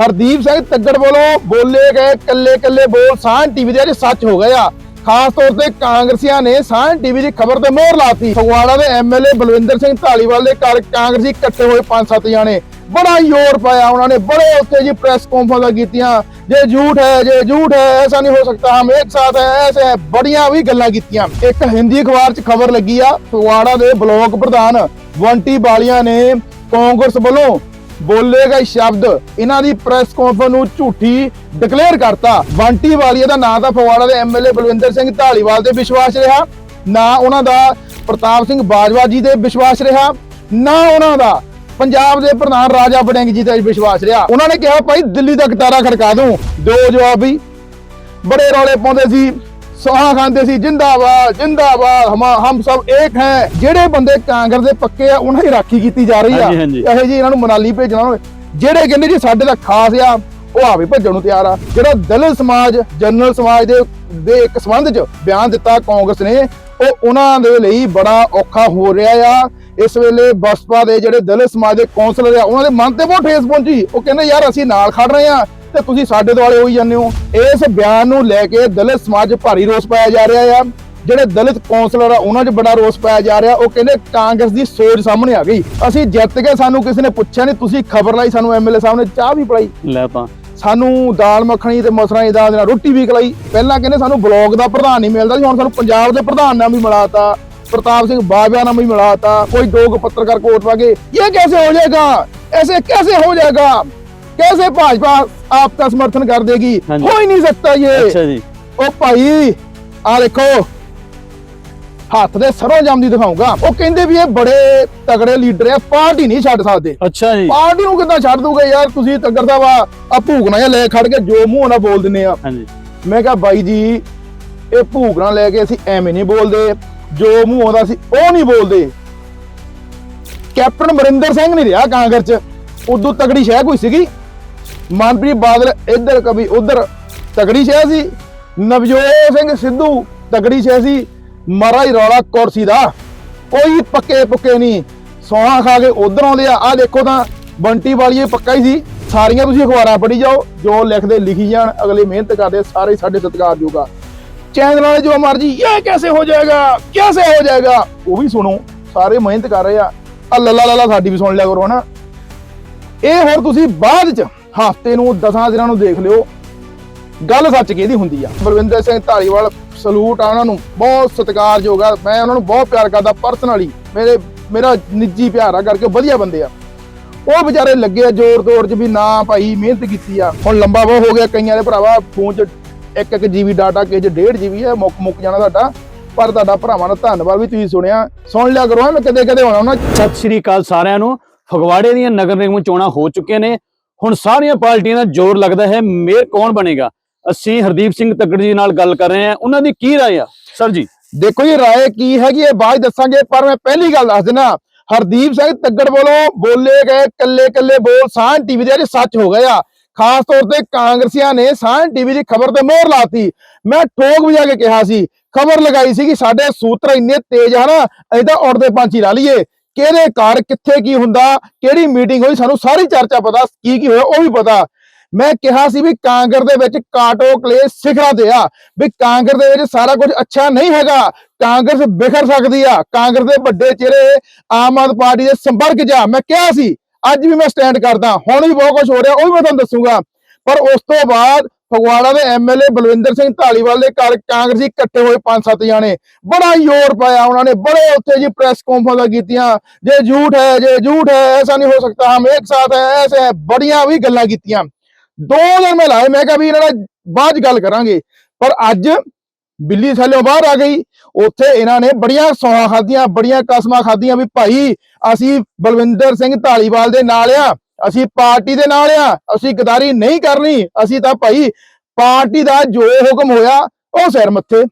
ਹਰਦੀਪ ਸਿੰਘ ਤੱਗੜ ਵੱਲੋਂ ਬੋਲੇ ਗਏ ਕੱਲੇ ਕੱਲੇ ਬੋਲ ਸਾਂਝ ਟੀਵੀ ਦੇ ਅੱਜ ਸੱਚ ਹੋ ਗਏ ਆ। ਖਾਸ ਤੌਰ ਤੇ ਕਾਂਗਰਸੀਆਂ ਨੇ ਸਾਂਝ ਟੀਵੀ ਦੀ ਖਬਰ ਤੇ ਮੋਹਰ ਲਾਤੀ। ਫਗਵਾੜਾ ਦੇ ਐਮਐਲਏ ਬਲਵਿੰਦਰ ਸਿੰਘ ਢਾਲੀਵਾਲ ਦੇ ਘਰ ਕਾਂਗਰਸੀ ਇਕੱਠੇ ਹੋਏ ਪੰਜ ਸੱਤ ਜਾਣੇ। ਬੜਾ ਜ਼ੋਰ ਪਾਇਆ ਉਹਨਾਂ ਨੇ, ਬੜੇ ਉੱਥੇ ਜੀ ਪ੍ਰੈਸ ਕਾਨਫਰੰਸਾਂ ਕੀਤੀਆਂ। ਜੇ ਝੂਠ ਹੈ, ਜੇ ਝੂਠ ਹੈ, ਐਸਾ ਨਹੀਂ ਹੋ ਸਕਦਾ। ਹਮ ਇੱਕ ਸਾਥ ਹੈ, ਐਸੇ ਹੈ। ਬੜੀਆਂ ਵੀ ਗੱਲਾਂ ਕੀਤੀਆਂ। ਇੱਕ ਹਿੰਦੀ ਅਖਬਾਰ 'ਚ ਖਬਰ ਲੱਗੀ ਆ, ਫਗਵਾੜਾ ਦੇ ਬਲਾਕ ਪ੍ਰਧਾਨ ਵੰਟੀ ਬਾਲੀਆਂ ਨੇ ਕਾਂਗਰਸ ਵੱਲੋਂ ਬੋਲੇ ਗਏ ਸ਼ਬਦ। ਇਹਨਾਂ ਦੀ ਪ੍ਰੈਸ ਕਾਨਫਰੰਸ ਨੂੰ ਝੂਠੀ ਡਿਕਲੇਅਰ ਕਰਤਾ। ਬੰਟੀ ਵਾਲੀਆ ਦਾ ਨਾਂ ਤਾਂ ਫਗਵਾੜਾ ਦੇ ਐਮਐਲਏ ਬਲਵਿੰਦਰ ਸਿੰਘ ਢਾਲੀਵਾਲ ਤੇ ਵਿਸ਼ਵਾਸ ਰਿਹਾ। ਨਾ ਉਹਨਾਂ ਦਾ ਪ੍ਰਤਾਪ ਸਿੰਘ ਬਾਜਵਾ ਜੀ ਦੇ ਵਿਸ਼ਵਾਸ ਰਿਹਾ। ਨਾ ਉਹਨਾਂ ਦਾ ਪੰਜਾਬ ਦੇ ਪ੍ਰਧਾਨ ਰਾਜਾ ਵੜਿੰਗ ਜੀ ਦਾ ਵਿਸ਼ਵਾਸ ਰਿਹਾ। ਉਹਨਾਂ ਨੇ ਕਿਹਾ, ਭਾਈ, ਦਿੱਲੀ ਦਾ ਗਟਾਰਾ ਖੜਕਾ ਦੂੰ। ਦੋ ਜਵਾਬ ਵੀ ਬੜੇ ਰੌਲੇ ਪਾਉਂਦੇ ਸੀ। ਸੋਹਾ ਖਾਂਦੇ ਸੀ ਜਿੰਦਾਬਾਦ ਜਿੰਦਾਬਾਦ ਹਮ ਸਭ ਏਕ ਹੈ। ਜਿਹੜੇ ਬੰਦੇ ਕਾਂਗਰਸ ਦੇ ਪੱਕੇ ਆ ਉਹਨਾਂ ਦੀ ਰਾਖੀ ਕੀਤੀ ਜਾ ਰਹੀ ਆ। ਇਹੋ ਜੀ ਇਹਨਾਂ ਨੂੰ ਮਨਾਲੀ ਭੇਜਣਾ ਜਿਹੜੇ ਕਹਿੰਦੇ ਜੀ ਸਾਡੇ ਦਾ ਖਾਸ ਆ ਉਹ ਆਵੇ ਭੱਜਣ ਨੂੰ ਤਿਆਰ ਆ। ਜਿਹੜਾ ਦਲਿਤ ਸਮਾਜ ਜਨਰਲ ਸਮਾਜ ਦੇ ਦੇ ਇੱਕ ਸੰਬੰਧ ਚ ਬਿਆਨ ਦਿੱਤਾ ਕਾਂਗਰਸ ਨੇ ਉਹ ਉਹਨਾਂ ਦੇ ਲਈ ਬੜਾ ਔਖਾ ਹੋ ਰਿਹਾ ਆ। ਇਸ ਵੇਲੇ ਬਸਪਾ ਦੇ ਜਿਹੜੇ ਦਲਿਤ ਸਮਾਜ ਦੇ ਕੌਂਸਲਰ ਆ ਉਹਨਾਂ ਦੇ ਮਨ ਤੇ ਬਹੁਤ ਠੇਸ ਪਹੁੰਚੀ। ਉਹ ਕਹਿੰਦੇ ਯਾਰ ਅਸੀਂ ਨਾਲ ਖੜ ਰਹੇ ਆ। ਤੇ ਤੁਸੀਂ ਸਾਡੇ ਦੁਆਲੇ ਹੋਈ ਜਾਂਦੇ ਹੋ। ਇਸ ਬਿਆਨ ਨੂੰ ਲੈ ਕੇ ਦਲਿਤ ਸਮਾਜ ਭਾਰੀ ਰੋਸ ਪਾਇਆ ਜਾ ਰਿਹਾ ਆ। ਜਿਹੜੇ ਦਲਿਤ ਕੌਂਸਲਰ ਆ ਉਹਨਾਂ 'ਚ ਬੜਾ ਰੋਸ ਪਾਇਆ ਜਾ ਰਿਹਾ। ਉਹ ਕਹਿੰਦੇ ਕਾਂਗਰਸ ਦੀ ਸੋਚ ਸਾਹਮਣੇ ਆ ਗਈ। ਅਸੀਂ ਜਿੱਤ ਕੇ ਸਾਨੂੰ ਕਿਸੇ ਨੇ ਪੁੱਛਿਆ ਨਹੀਂ ਤੁਸੀਂ ਖਬਰ ਲਾਈ ਸਾਨੂੰ ਐਮਐਲਏ ਸਾਹਿਬ ਨੇ ਚਾਹ ਵੀ ਪੜਾਈ ਲੈ ਤਾਂ। ਸਾਨੂੰ ਦਾਲ ਮੱਖਣੀ ਤੇ ਮਸਰਾਂ ਦੀ ਦਾਲ ਨਾਲ ਰੋਟੀ ਵੀ ਖਲਾਈ। ਪਹਿਲਾਂ ਕਹਿੰਦੇ ਸਾਨੂੰ ਬਲੌਗ ਦਾ ਪ੍ਰਧਾਨ ਨਹੀਂ ਮਿਲਦਾ ਸੀ ਹੁਣ ਸਾਨੂੰ ਪੰਜਾਬ ਦੇ ਪ੍ਰਧਾਨ ਨਾਲ ਵੀ ਮਿਲਾਤਾ ਪ੍ਰਤਾਪ ਸਿੰਘ ਬਾਬਿਆ ਨਾਲ ਵੀ ਮਿਲਾਤਾ ਕੋਈ ਡੋਗ ਪੱਤਰਕਾਰ ਕੋਟ ਵਾਗੇ। ਇਹ ਕੈਸੇ ਹੋ ਜਾਏਗਾ? ਐਸੇ ਕੈਸੇ ਹੋ ਜਾਏਗਾ? कैसे भाजपा आपका समर्थन कर देगी हाँ जी। हो ही नहीं सकता ये ਅੱਛਾ ਜੀ ਉਹ ਭਾਈ ਆ ਦੇਖੋ ਹੱਥ ਦੇ ਸਰੋਂ ਜੰਮਦੀ ਦਿਖਾਉਂਗਾ ਉਹ ਕਹਿੰਦੇ ਵੀ ਇਹ ਬੜੇ ਤਗੜੇ ਲੀਡਰ ਆ ਪਾਰਟੀ ਨਹੀਂ ਛੱਡ ਸਕਦੇ ਅੱਛਾ ਜੀ ਪਾਰਟੀ ਨੂੰ ਕਿੱਦਾਂ ਛੱਡ ਦੂਗੇ ਯਾਰ ਤੁਸੀਂ ਤੱਗਰ ਸਾਹਿਬ ਆ ਆ ਭੂਕਣਾ ਜਿਹਾ ਲੈ ਖੜ ਕੇ ਜੋ ਮੂੰਹ ਨਾਲ ਬੋਲ ਦਿੰਨੇ ਆ ਹਾਂਜੀ ਮੈਂ ਕਿਹਾ ਬਾਈ ਜੀ ਇਹ ਭੂਕਣਾ ਲੈ ਕੇ ਅਸੀਂ ਐਵੇਂ ਨਹੀਂ ਬੋਲਦੇ ਜੋ ਮੂੰਹ ਆਉਂਦਾ ਸੀ ਉਹ ਨਹੀਂ ਬੋਲਦੇ ਕੈਪਟਨ ਅਮਰਿੰਦਰ ਸਿੰਘ ਨਹੀਂ ਰਿਹਾ ਕਾਂਗਰਸ ਚ ਉਦੋਂ ਤਗੜੀ ਸ਼ਹਿ ਕੋਈ ਸੀਗੀ ਮਨਪ੍ਰੀਤ ਬਾਦਲ ਇੱਧਰ ਕਵੀ ਉੱਧਰ, ਤਗੜੀ ਸ਼ਹਿ ਸੀ। ਨਵਜੋਤ ਸਿੰਘ ਸਿੱਧੂ, ਤਗੜੀ ਸ਼ਹਿ ਸੀ। ਮਹਾਰਾਜ ਰੌਲਾ ਕੁਰਸੀ ਦਾ। ਕੋਈ ਪੱਕੇ ਪੁੱਕੇ ਨਹੀਂ। ਸੋਹਾ ਖਾ ਕੇ ਉਧਰ ਆਉਂਦੇ ਆ। ਆ ਦੇਖੋ ਤਾਂ, ਬੰਟੀ ਵਾਲੀ ਪੱਕਾ ਹੀ ਸੀ। ਸਾਰੀਆਂ ਤੁਸੀਂ ਅਖਬਾਰਾਂ ਪੜ੍ਹੀ ਜਾਓ, ਜੋ ਲਿਖਦੇ ਲਿਖੀ ਜਾਣ, ਅਗਲੇ ਮਿਹਨਤ ਕਰਦੇ, ਸਾਰੇ ਸਾਡੇ ਸਤਿਕਾਰ ਜੂਗਾ। ਚੈਨਲ ਵਾਲੇ ਜੋ ਮਰਜ਼ੀ, ਇਹ ਕੈਸੇ ਹੋ ਜਾਏਗਾ? ਕੈਸੇ ਹੋ ਜਾਏਗਾ? ਉਹ ਵੀ ਸੁਣੋ, ਸਾਰੇ ਮਿਹਨਤ ਕਰ ਰਹੇ ਆ। ਆ ਲੱਲਾ ਲੱਲਾ ਸਾਡੀ ਵੀ ਸੁਣ ਲਿਆ ਕਰੋ ਹਨਾ। ਇਹ ਹੋਰ ਤੁਸੀਂ ਬਾਅਦ ਚ ਹਫ਼ਤੇ ਨੂੰ 10 ਦਿਨਾਂ ਨੂੰ ਦੇਖ ਲਿਓ। ਗੱਲ ਸੱਚ ਕਿਹਦੀ ਹੁੰਦੀ ਆ? ਬਲਵਿੰਦਰ ਸਿੰਘ ਢਾਲੀਵਾਲ ਸਲੂਟ ਆ ਉਹਨਾਂ ਨੂੰ। ਬਹੁਤ ਸਤਿਕਾਰਯੋਗ ਆ। ਮੈਂ ਉਹਨਾਂ ਨੂੰ ਬਹੁਤ ਪਿਆਰ ਕਰਦਾ ਪਰਸਨਲੀ ਮੇਰੇ, ਮੇਰਾ ਨਿੱਜੀ ਪਿਆਰ ਆ ਕਰਕੇ ਵਧੀਆ ਬੰਦੇ ਆ। ਉਹ ਵਿਚਾਰੇ ਲੱਗੇ ਜ਼ੋਰ ਤੋਰ ਚ ਵੀ ਨਾ ਭਾਈ, ਮਿਹਨਤ ਕੀਤੀ ਆ। ਹੁਣ ਲੰਬਾ ਬਹੁਤ ਹੋ ਗਿਆ ਕਈਆਂ ਦੇ ਭਰਾਵਾ, ਫੋਨ ਚ ਇੱਕ ਇੱਕ ਜੀਬੀ ਡਾਟਾ ਕਿਸੇ ਚ 1.5 ਜੀਬੀ ਹੈ ਮੁੱਕ ਮੁੱਕ ਜਾਣਾ ਤੁਹਾਡਾ ਪਰ ਤੁਹਾਡਾ ਭਰਾਵਾਂ ਦਾ ਧੰਨਵਾਦ ਵੀ ਤੁਸੀਂ ਸੁਣਿਆ। ਸੁਣ ਲਿਆ ਕਰੋ ਮੈਂ ਕਦੇ ਕਦੇ ਹੋਣਾ ਉਹਨਾਂ ਸਤਿ ਸ਼੍ਰੀ ਅਕਾਲ ਸਾਰਿਆਂ ਨੂੰ। ਫਗਵਾੜੇ ਦੀਆਂ ਨਗਰ ਨਿਗਮ ਚੋਣਾਂ ਹੋ ਚੁੱਕੀਆਂ ਨੇ। ਹੁਣ ਸਾਰੀਆਂ ਪਾਰਟੀਆਂ ਦਾ ਜ਼ੋਰ ਲੱਗਦਾ ਹੈ, ਮੇਅਰ ਕੌਣ ਬਣੇਗਾ? ਅਸੀਂ ਹਰਦੀਪ ਸਿੰਘ ਤੱਕੜ ਜੀ ਨਾਲ ਗੱਲ ਕਰ ਰਹੇ ਹਾਂ। ਉਹਨਾਂ ਦੀ ਕੀ ਰਾਏ ਆ? ਸਰ ਜੀ। ਦੇਖੋ ਜੀ, ਰਾਏ ਕੀ ਹੈਗੀ ਇਹ ਬਾਅਦ ਦੱਸਾਂਗੇ, ਪਰ ਮੈਂ ਪਹਿਲੀ ਗੱਲ ਦੱਸ ਦਿਨਾ, ਹਰਦੀਪ ਸਿੰਘ ਤੱਗੜ ਵੱਲੋਂ ਬੋਲੇ ਗਏ ਕੱਲੇ ਕੱਲੇ ਬੋਲ ਸਾਂਝ ਟੀਵੀ ਦੇ ਅੱਜ ਸੱਚ ਹੋ ਗਏ ਆ। ਖਾਸ ਤੌਰ ਤੇ ਕਾਂਗਰਸੀਆਂ ਨੇ ਸਾਂਝ ਟੀਵੀ ਦੀ ਖਬਰ ਤੇ ਮੋਹਰ ਲਾਤੀ। ਮੈਂ ਠੋਕ ਵਜਾ ਕੇ ਕਿਹਾ ਸੀ, ਖਬਰ ਲਗਾਈ ਸੀ ਕਿ ਸਾਡੇ ਸੂਤਰ ਇੰਨੇ ਤੇਜ਼ ਆ ਨਾ, ਅਸੀਂ ਤਾਂ ਉੜਦੇ ਪੰਛੀ ਲਾ ਲਈਏ। ਕਿਹਦੇ ਘਰ ਕਿੱਥੇ ਕੀ ਹੁੰਦਾ, ਕਿਹੜੀ ਮੀਟਿੰਗ ਹੋਈ, ਸਾਨੂੰ ਸਾਰੀ ਚਰਚਾ ਪਤਾ, ਕੀ ਕੀ ਹੋਇਆ, ਉਹ ਵੀ ਪਤਾ। ਮੈਂ ਕਿਹਾ ਸੀ ਵੀ ਕਾਂਗਰਸ ਦੇ ਵਿੱਚ ਕਾਟੋ ਕਲੇ ਸਿਖਰਾਂ ਤੇ ਆ, ਵੀ ਕਾਂਗਰਸ ਦੇ ਵਿੱਚ ਸਾਰਾ ਕੁਝ ਅੱਛਾ ਨਹੀਂ ਹੈਗਾ, ਕਾਂਗਰਸ ਬਿਖਰ ਸਕਦੀ ਆ, ਕਾਂਗਰਸ ਦੇ ਵੱਡੇ ਚਿਹਰੇ ਆਮ ਆਦਮੀ ਪਾਰਟੀ ਦੇ ਸੰਪਰਕ 'ਚ ਆ। ਮੈਂ ਕਿਹਾ ਸੀ, ਅੱਜ ਵੀ ਮੈਂ ਸਟੈਂਡ ਕਰਦਾ, ਹੁਣ ਵੀ ਬਹੁਤ ਕੁਝ ਹੋ ਰਿਹਾ, ਉਹ ਵੀ ਮੈਂ ਤੁਹਾਨੂੰ ਦੱਸੂਗਾ। ਪਰ ਉਸ ਤੋਂ ਬਾਅਦ ਫਗਵਾੜਾ ਦੇ ਐਮਐਲਏ ਬਲਵਿੰਦਰ ਸਿੰਘ ਢਾਲੀਵਾਲ ਦੇ ਘਰ ਕਾਂਗਰਸੀ ਇਕੱਠੇ ਹੋਏ ਪੰਜ ਸੱਤ ਜਾਣੇ। ਬੜਾ ਜ਼ੋਰ ਪਾਇਆ ਉਹਨਾਂ ਨੇ, ਬੜੇ ਉੱਥੇ ਜੀ ਪ੍ਰੈਸ ਕਾਨਫਰੰਸਾਂ ਕੀਤੀਆਂ, ਜੇ ਝੂਠ ਹੈ, ਜੇ ਝੂਠ ਹੈ, ਐਸਾ ਨਹੀਂ ਹੋ ਸਕਤਾ ਹਮ ਇੱਕ ਸਾਥ ਹੈ, ਐਸੇ ਬੜੀਆਂ ਵੀ ਗੱਲਾਂ ਕੀਤੀਆਂ। ਦੋ ਦਿਨ ਮੈਂ ਲਾਏ, ਮੈਂ ਕਿਹਾ ਵੀ ਇਹਨਾਂ ਨਾਲ ਬਾਅਦ 'ਚ ਗੱਲ ਕਰਾਂਗੇ। ਪਰ ਅੱਜ ਬਿੱਲੀ ਥੱਲੇ ਬਾਹਰ ਆ ਗਈ। ਉੱਥੇ ਇਹਨਾਂ ਨੇ ਬੜੀਆਂ ਸੌਹਾਂ ਖਾਧੀਆਂ, ਬੜੀਆਂ ਕਸਮਾਂ ਖਾਧੀਆਂ ਵੀ ਭਾਈ, ਅਸੀਂ ਬਲਵਿੰਦਰ ਸਿੰਘ ਢਾਲੀਵਾਲ ਦੇ ਨਾਲ ਆ, ਅਸੀਂ ਪਾਰਟੀ ਦੇ ਨਾਲ ਆ, ਅਸੀਂ ਗਦਾਰੀ ਨਹੀਂ ਕਰਨੀ, ਅਸੀਂ ਤਾਂ ਭਾਈ ਪਾਰਟੀ ਦਾ ਜੋ ਹੁਕਮ ਹੋਇਆ, ਉਹ ਸਿਰ ਮੱਥੇ।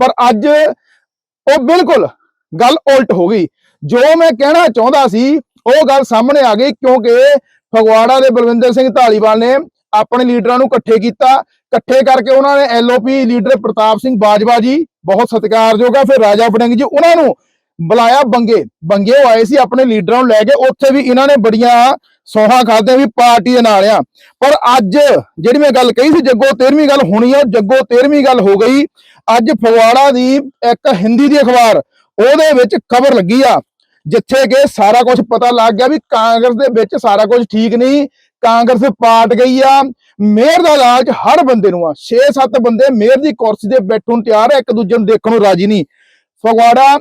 ਪਰ ਅੱਜ ਉਹ ਬਿਲਕੁਲ ਗੱਲ ਉਲਟ ਹੋ ਗਈ। ਜੋ ਮੈਂ ਕਹਿਣਾ ਚਾਹੁੰਦਾ ਸੀ, ਉਹ ਗੱਲ ਸਾਹਮਣੇ ਆ ਗਈ ਕਿਉਂਕਿ ਫਗਵਾੜਾ ਦੇ ਬਲਵਿੰਦਰ ਸਿੰਘ ਢਾਲੀਵਾਲ ਨੇ ਆਪਣੇ ਲੀਡਰਾਂ ਨੂੰ ਇਕੱਠੇ ਕੀਤਾ। ਇਕੱਠੇ ਕਰਕੇ ਉਹਨਾਂ ਨੇ ਐਲਓਪੀ ਲੀਡਰ ਪ੍ਰਤਾਪ ਸਿੰਘ ਬਾਜਵਾ ਜੀ, ਬਹੁਤ ਸਤਿਕਾਰਯੋਗ ਆ, ਫਿਰ ਰਾਜਾ ਵੜਿੰਗ ਜੀ, ਉਹਨਾਂ ਨੂੰ ਬੁਲਾਇਆ ਬੰਗੇ। ਬੰਗੇ ਆਏ ਸੀ ਆਪਣੇ ਲੀਡਰਾਂ ਨੂੰ ਲੈ ਕੇ। ਉੱਥੇ ਵੀ ਇਹਨਾਂ ਨੇ ਬੜੀਆਂ ਸੋਹਾ ਖਾਦੇ ਵੀ ਪਾਰਟੀ ਦੇ ਨਾਲ ਆ। ਪਰ ਅੱਜ ਜਿਹੜੀ ਮੈਂ ਗੱਲ ਕਹੀ ਸੀ, ਜੱਗੋ 13ਵੀਂ ਗੱਲ ਹੋਣੀ ਆ, ਜੱਗੋ 13ਵੀਂ ਗੱਲ ਹੋ ਗਈ। ਅੱਜ ਫਗਵਾੜਾ ਦੀ ਇੱਕ ਹਿੰਦੀ ਦੀ ਅਖਬਾਰ, ਉਹਦੇ ਵਿੱਚ ਖਬਰ ਲੱਗੀ ਆ, ਜਿੱਥੇ ਕਿ ਸਾਰਾ ਕੁਝ ਪਤਾ ਲੱਗ ਗਿਆ ਵੀ ਕਾਂਗਰਸ ਦੇ ਵਿੱਚ ਸਾਰਾ ਕੁਝ ਠੀਕ ਨਹੀਂ, ਕਾਂਗਰਸ ਪਾਟ ਗਈ ਆ। ਮੇਅਰ ਦਾ ਲਾਲਚ ਹਰ ਬੰਦੇ ਨੂੰ ਆ। 6-7 ਬੰਦੇ ਮੇਅਰ ਦੀ ਕੁਰਸੀ ਤੇ ਬੈਠਣ ਨੂੰ ਤਿਆਰ ਆ, ਇੱਕ ਦੂਜੇ ਨੂੰ ਦੇਖਣ ਨੂੰ ਰਾਜੀ ਨਹੀਂ। ਫਗਵਾੜਾ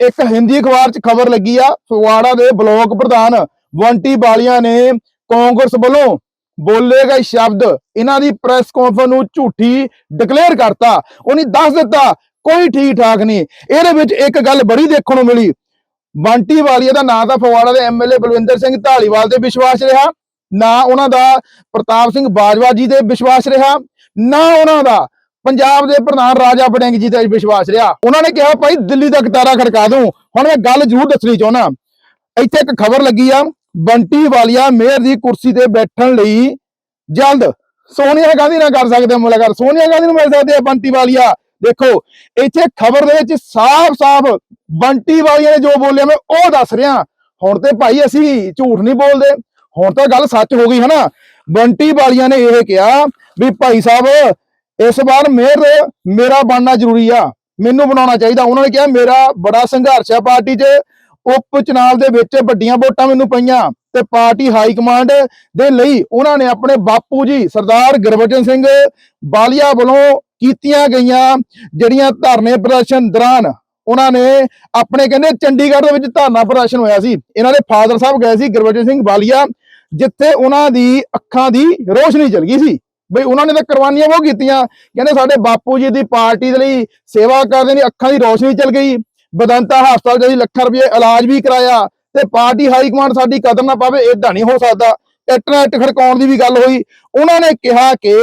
ਇੱਕ ਹਿੰਦੀ ਅਖਬਾਰ 'ਚ ਖਬਰ ਲੱਗੀ ਆ, ਫਗਵਾੜਾ ਦੇ ਬਲਾਕ ਪ੍ਰਧਾਨ ਵੰਟੀ ਬਾਲੀਆ ਨੇ ਕਾਂਗਰਸ ਵੱਲੋਂ ਬੋਲੇ ਗਏ ਸ਼ਬਦ, ਇਹਨਾਂ ਦੀ ਪ੍ਰੈਸ ਕਾਨਫਰੰਸ ਨੂੰ ਝੂਠੀ ਡਿਕਲੇਅਰ ਕਰਤਾ ਉਹਨੇ ਦੱਸ ਦਿੱਤਾ, ਕੋਈ ਠੀਕ ਠਾਕ ਨਹੀਂ। ਇਹਦੇ ਵਿੱਚ ਇੱਕ ਗੱਲ ਬੜੀ ਦੇਖਣ ਨੂੰ ਮਿਲੀ। ਬੰਟੀ ਵਾਲੀਆ ਦਾ ਨਾਂ ਤਾਂ ਫਗਵਾੜਾ ਦੇ ਐਮਐਲਏ ਬਲਵਿੰਦਰ ਸਿੰਘ ਢਾਲੀਵਾਲ ਤੇ ਵਿਸ਼ਵਾਸ ਰਿਹਾ, ਨਾ ਉਹਨਾਂ ਦਾ ਪ੍ਰਤਾਪ ਸਿੰਘ ਬਾਜਵਾ ਜੀ ਦੇ ਵਿਸ਼ਵਾਸ ਰਿਹਾ, ਨਾ ਉਹਨਾਂ ਦਾ ਪੰਜਾਬ ਦੇ ਪ੍ਰਧਾਨ ਰਾਜਾ ਬੜਿੰਗ ਜੀ ਦਾ ਵਿਸ਼ਵਾਸ ਰਿਹਾ। ਉਹਨਾਂ ਨੇ ਕਿਹਾ, ਭਾਈ, ਦਿੱਲੀ ਦਾ ਕਤਾਰਾ ਖੜਕਾ ਦੂੰ। ਹੁਣ ਮੈਂ ਗੱਲ ਜ਼ਰੂਰ ਦੱਸਣੀ ਚਾਹੁੰਦਾ। ਇੱਥੇ ਇੱਕ ਖਬਰ ਲੱਗੀ ਆ ਬੰਟੀ ਵਾਲੀਆ ਮੇਅਰ ਦੀ ਕੁਰਸੀ ਤੇ ਬੈਠਣ ਲਈ ਜਲਦ। ਸੋਨੀਆ ਗਾਂਧੀ ਨਾਲ ਕਰ ਸਕਦੇ ਮੁਲਾਕਾਤ। ਸੋਨੀਆ ਗਾਂਧੀ ਨੂੰ ਮਿਲ ਸਕਦੇ ਆ ਬੰਟੀ ਵਾਲੀਆ। ਦੇਖੋ, ਇੱਥੇ ਖਬਰ ਦੇ ਵਿੱਚ ਸਾਫ਼-ਸਾਫ਼ ਬੰਟੀ ਵਾਲੀਆ ਨੇ ਜੋ ਬੋਲਿਆ ਮੈਂ ਉਹ ਦੱਸ ਰਿਹਾ। ਹੁਣ ਤੇ ਭਾਈ ਅਸੀਂ ਝੂਠ ਨਹੀਂ ਬੋਲਦੇ। ਹੁਣ ਤਾਂ ਗੱਲ ਸੱਚ ਹੋ ਗਈ, ਹਨਾ? ਬੰਟੀ ਵਾਲੀਆ ਨੇ ਇਹ ਕਿਹਾ ਵੀ ਭਾਈ ਸਾਹਿਬ, ਇਸ ਵਾਰ ਮੇਅਰ ਮੇਰਾ ਬਣਨਾ ਜ਼ਰੂਰੀ ਆ। ਮੈਨੂੰ ਬਣਾਉਣਾ ਚਾਹੀਦਾ। ਉਹਨਾਂ ਨੇ ਕਿਹਾ, ਮੇਰਾ ਬੜਾ ਸੰਘਰਸ਼ ਆ ਪਾਰਟੀ 'ਚ। ਉਪ ਚੁਣਾਵ ਦੇ ਵਿੱਚ ਵੱਡੀਆਂ ਵੋਟਾਂ ਮੈਨੂੰ ਪਈਆਂ ਤੇ ਪਾਰਟੀ ਹਾਈ ਕਮਾਂਡ ਦੇ ਲਈ ਉਹਨਾਂ ਨੇ ਆਪਣੇ ਬਾਪੂ ਜੀ ਸਰਦਾਰ ਗੁਰਬਚਨ ਸਿੰਘ ਬਾਲੀਆ ਵੱਲੋਂ ਕੀਤੀਆਂ ਗਈਆਂ ਜਿਹੜੀਆਂ ਧਰਨੇ ਪ੍ਰਦਰਸ਼ਨ ਦੌਰਾਨ ਉਹਨਾਂ ਨੇ ਆਪਣੇ ਕਹਿੰਦੇ ਚੰਡੀਗੜ੍ਹ ਦੇ ਵਿੱਚ ਧਰਨਾ ਪ੍ਰਦਰਸ਼ਨ ਹੋਇਆ ਸੀ। ਇਹਨਾਂ ਦੇ ਫਾਦਰ ਸਾਹਿਬ ਗਏ ਸੀ ਗੁਰਬਚਨ ਸਿੰਘ ਬਾਲੀਆ, ਜਿੱਥੇ ਉਹਨਾਂ ਦੀ ਅੱਖਾਂ ਦੀ ਰੋਸ਼ਨੀ ਚਲ ਗਈ ਸੀ। ਬਈ ਉਹਨਾਂ ਨੇ ਤਾਂ ਕੁਰਬਾਨੀਆਂ ਉਹ ਕੀਤੀਆਂ। ਕਹਿੰਦੇ ਸਾਡੇ ਬਾਪੂ ਜੀ ਦੀ ਪਾਰਟੀ ਦੇ ਲਈ ਸੇਵਾ ਕਰਦੇ ਨੇ, ਅੱਖਾਂ ਦੀ ਰੋਸ਼ਨੀ ਚਲ ਗਈ। ਬਦੰਤਾ ਹਸਪਤਾਲ ਜਿਹੜੀ ਲੱਖਾਂ ਰੁਪਏ ਇਲਾਜ ਵੀ ਕਰਾਇਆ ਤੇ ਪਾਰਟੀ ਹਾਈ ਕਮਾਂਡ ਸਾਡੀ ਕਦਰ ਨਾ ਪਾਵੇ ਇਦਾਂ ਨਹੀਂ ਹੋ ਸਕਦਾ। ਇੰਟਰਨੈਟ ਖੜਕਾਉਣ ਦੀ ਵੀ ਗੱਲ ਹੋਈ। ਉਹਨਾਂ ਨੇ ਕਿਹਾ ਕਿ